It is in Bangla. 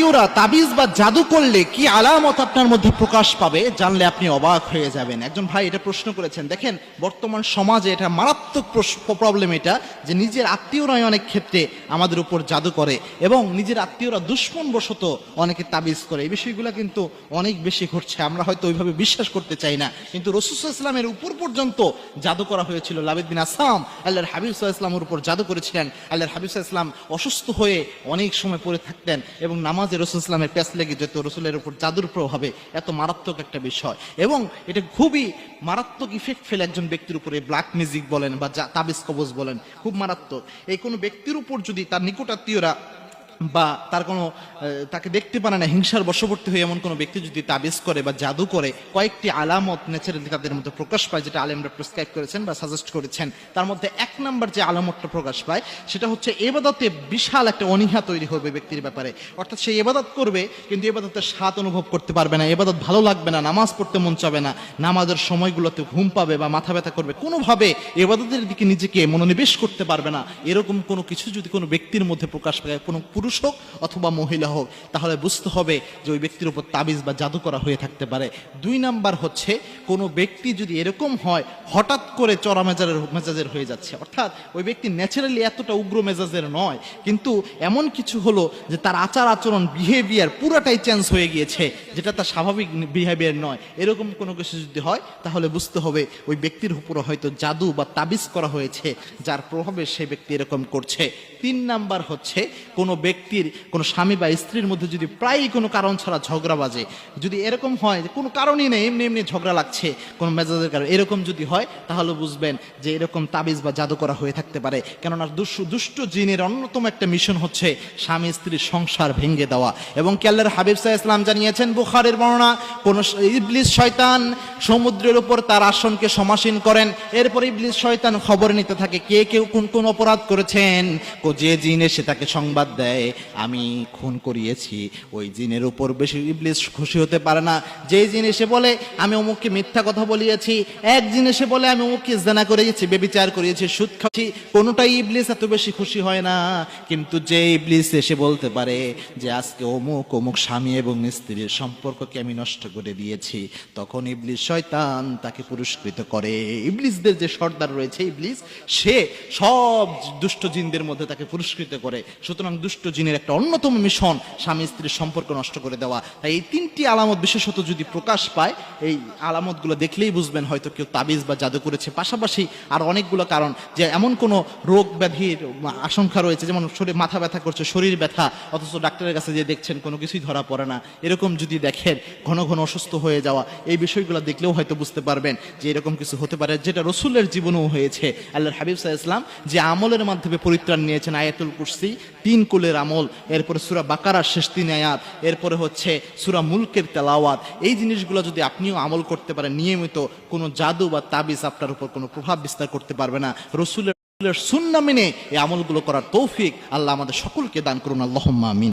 আত্মীয়রা তাবিজ বা জাদু করলে কি আলামত আপনার মধ্যে প্রকাশ পাবে? জানলে আপনি অবাক হয়ে যাবেন। একজন ভাই এটা প্রশ্ন করেছেন, দেখেন, বর্তমান সমাজে এটা মারাত্মক প্রবলেম এটা যে নিজের আত্মীয়রাই অনেক ক্ষেত্রে আমাদের উপর জাদু করে এবং নিজের আত্মীয়রা দুশ্মন বশত অনেকে তাবিজ করে। এই বিষয়গুলো কিন্তু অনেক বেশি ঘটছে। আমরা হয়তো ওইভাবে বিশ্বাস করতে চাই না। কিন্তু রসুল ইসলামের উপর পর্যন্ত জাদু করা হয়েছিল। লাবিদ বিন আসাম আল্লাহর হাবিব ইসলামের উপর জাদু করেছিলেন। আল্লাহর হাবিব ইসলাম অসুস্থ হয়ে অনেক সময় পড়ে থাকতেন এবং নামাজে রসুল ইসলামের প্যাস লেগে যেত, রসুলের উপর জাদুর প্রভাবে এত মারাত্মক একটা বিষয়। এবং এটা খুবই মারাত্মক ইফেক্ট ফেলে একজন ব্যক্তির উপরে ব্ল্যাক মিউজিক বলেন বা তাবিজ কবজ বলেন, খুব মারাত্মক। এই কোনো ব্যক্তির উপর যদি তার নিকটাত্মীয়রা বা তার কোনো তাকে দেখতে পারে না, হিংসার বশবর্তী হয়ে এমন কোনো ব্যক্তি যদি তাবিজ করে বা জাদু করে, কয়েকটি আলামত ন্যাচারালি তাদের মধ্যে প্রকাশ পায়, যেটা আলেমরা প্রেসক্রাইব করেছেন বা সাজেস্ট করেছেন। তার মধ্যে এক নাম্বার যে আলামতটা প্রকাশ পায়, সেটা হচ্ছে এবাদতে বিশাল একটা অনীহা তৈরি হবে ব্যক্তির ব্যাপারে। অর্থাৎ সে এবাদত করবে, কিন্তু এবাদতের স্বাদ অনুভব করতে পারবে না, এবাদত ভালো লাগবে না, নামাজ পড়তে মন চাবে না, নামাজের সময়গুলোতে ঘুম পাবে বা মাথা ব্যথা করবে। কোনোভাবে এবাদতের দিকে নিজেকে মনোনিবেশ করতে পারবে না। এরকম কোনো কিছু যদি কোনো ব্যক্তির মধ্যে প্রকাশ পায়, কোনো পুরুষ হোক অথবা মহিলা হোক, তাহলে বুঝতে হবে যে ওই ব্যক্তির উপর তাবিজ বা জাদু করা হয়ে থাকতে পারে। দুই নাম্বার হচ্ছে, কোনো ব্যক্তি যদি এরকম হয়, হঠাৎ করে চড়া মেজাজের মেজাজের হয়ে যাচ্ছে। অর্থাৎ ওই ব্যক্তি ন্যাচারালি এতটা উগ্র মেজাজের নয়, কিন্তু এমন কিছু হলো যে তার আচার আচরণ বিহেভিয়ার পুরাটাই চেঞ্জ হয়ে গিয়েছে, যেটা তার স্বাভাবিক বিহেভিয়ার নয়। এরকম কোনো কিছু যদি হয়, তাহলে বুঝতে হবে ওই ব্যক্তির উপরে হয়তো জাদু বা তাবিজ করা হয়েছে, যার প্রভাবে সেই ব্যক্তি এরকম করছে। তিন নাম্বার হচ্ছে, কোনো ব্যক্তির, কোনো স্বামী বা স্ত্রীর মধ্যে যদি প্রায়ই কোনো কারণ ছাড়া ঝগড়া বাজে, যদি এরকম হয়, কোনো কারণই নেই, এমনি এমনি ঝগড়া লাগছে, কোনো মেজাজের কারণে, এরকম যদি হয়, তাহলে বুঝবেন যে এরকম তাবিজ বা জাদু করা হয়ে থাকতে পারে। কেননা দুষ্ট দুষ্ট জিনের অন্যতম একটা মিশন হচ্ছে স্বামী স্ত্রীর সংসার ভেঙে দেওয়া। এবং কেল্লার হাবিব সাহা ইসলাম জানিয়েছেন বুখারের বর্ণনা, কোন ইবলিস, শয়তান সমুদ্রের উপর তার আসনকে সমাসীন করেন। এরপর ইবলিস শয়তান খবর নিতে থাকে, কে কেউ কোন কোন অপরাধ করেছেন? কো, যে জিন এসে তাকে সংবাদ দেয়, আমি খুন করিয়েছি, ওই জিনের উপর বেশি ইবলিস খুশি হতে পারে না। যে জিন এসে বলে, আমি অমুককে মিথ্যা কথা বলিয়েছি, এক জিন এসে বলে, আমি অমুককে জানা করিয়েছি, বেবিচার করিয়েছি, সুদ খাচ্ছি, কোনোটাই ইবলিস এত বেশি খুশি হয় না। কিন্তু যে ইবলিস এসে বলতে পারে যে, আজকে অমুক অমুক স্বামী এবং স্ত্রীর সম্পর্ককে আমি নষ্ট করে দিয়েছি, তখন ইবলিস শয়তান তাকে পুরস্কৃত করে। ইবলিসদের যে সর্দার রয়েছে ইবলিস, সে সব দুষ্ট জিনদের মধ্যে তাকে পুরস্কৃত করে। সুতরাং দুষ্ট জিনের একটা অন্যতম মিশন, স্বামী স্ত্রীর সম্পর্ক নষ্ট করে দেওয়া। তাই এই তিনটি আলামত বিশেষত যদি প্রকাশ পায়, এই আলামতগুলো দেখলেই বুঝবেন হয়তো কেউ তাবিজ বা জাদু করেছে। পাশাপাশি আর অনেকগুলো কারণ যে এমন কোনো রোগ ব্যাধির আশঙ্কা রয়েছে, যেমন শরীর মাথা ব্যথা করছে, শরীর ব্যথা, অথচ ডাক্তারের কাছে যে দেখছেন কোনো কিছুই ধরা পড়ে না। এরকম যদি দেখেন, ঘন ঘন অসুস্থ হয়ে যাওয়া, এই বিষয়গুলো দেখলেও হয়তো বুঝতে পারবেন যে এরকম কিছু হতে পারে, যেটা রসুলের জীবনেও হয়েছে। আল্লাহর হাবিব সাহা ইসলাম যে আমলের মাধ্যমে পরিত্রাণ নিয়েছেন, আয়াতুল কুরসি, তিন কুলের আমল, এরপরে সুরা বাকারার শেষ তিন আয়াত, এরপরে হচ্ছে সুরা মুলকের তেলাওয়াত। এই জিনিসগুলো যদি আপনিও আমল করতে পারেন, নিয়মিত কোনো জাদু বা তাবিজ আপনার উপর কোনো প্রভাব বিস্তার করতে পারবে না। রসুলের সুন্না মেনে এই আমলগুলো করার তৌফিক আল্লাহ আমাদের সকলকে দান করুন। আল্লাহ আমিন।